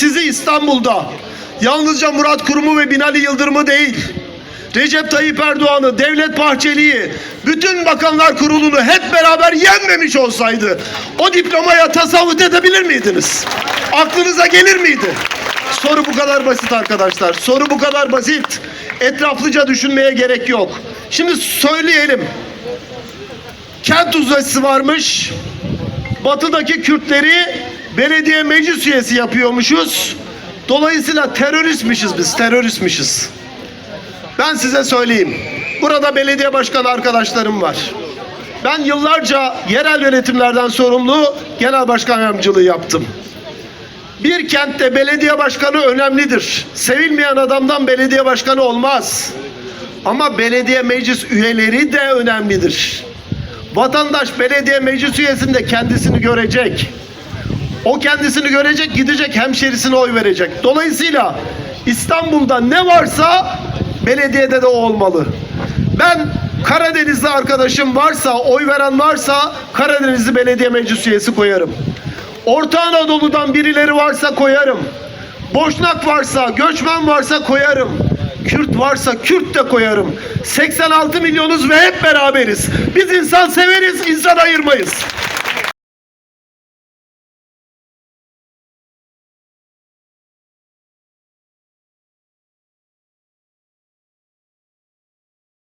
sizi İstanbul'da yalnızca Murat Kurum'u ve Binali Yıldırım'ı değil, Recep Tayyip Erdoğan'ı, Devlet Bahçeli'yi, bütün bakanlar kurulunu hep beraber yenmemiş olsaydı o diplomaya tasavvut edebilir miydiniz? Aklınıza gelir miydi? Soru bu kadar basit arkadaşlar. Soru bu kadar basit. Etraflıca düşünmeye gerek yok. Şimdi söyleyelim. Kent uzlaşısı varmış. Batıdaki Kürtleri belediye meclis üyesi yapıyormuşuz. Dolayısıyla teröristmişiz biz, teröristmişiz. Ben size söyleyeyim. Burada belediye başkanı arkadaşlarım var. Ben yıllarca yerel yönetimlerden sorumlu genel başkan yardımcılığı yaptım. Bir kentte belediye başkanı önemlidir. Sevilmeyen adamdan belediye başkanı olmaz. Ama belediye meclis üyeleri de önemlidir. Vatandaş belediye meclis üyesinde kendisini görecek. O kendisini görecek, gidecek hemşerisine oy verecek. Dolayısıyla İstanbul'da ne varsa belediyede de olmalı. Ben Karadenizli arkadaşım varsa, oy veren varsa Karadenizli belediye meclis üyesi koyarım. Orta Anadolu'dan birileri varsa koyarım. Boşnak varsa, göçmen varsa koyarım. Kürt varsa Kürt de koyarım. 86 milyonuz ve hep beraberiz. Biz insan severiz, insan ayırmayız.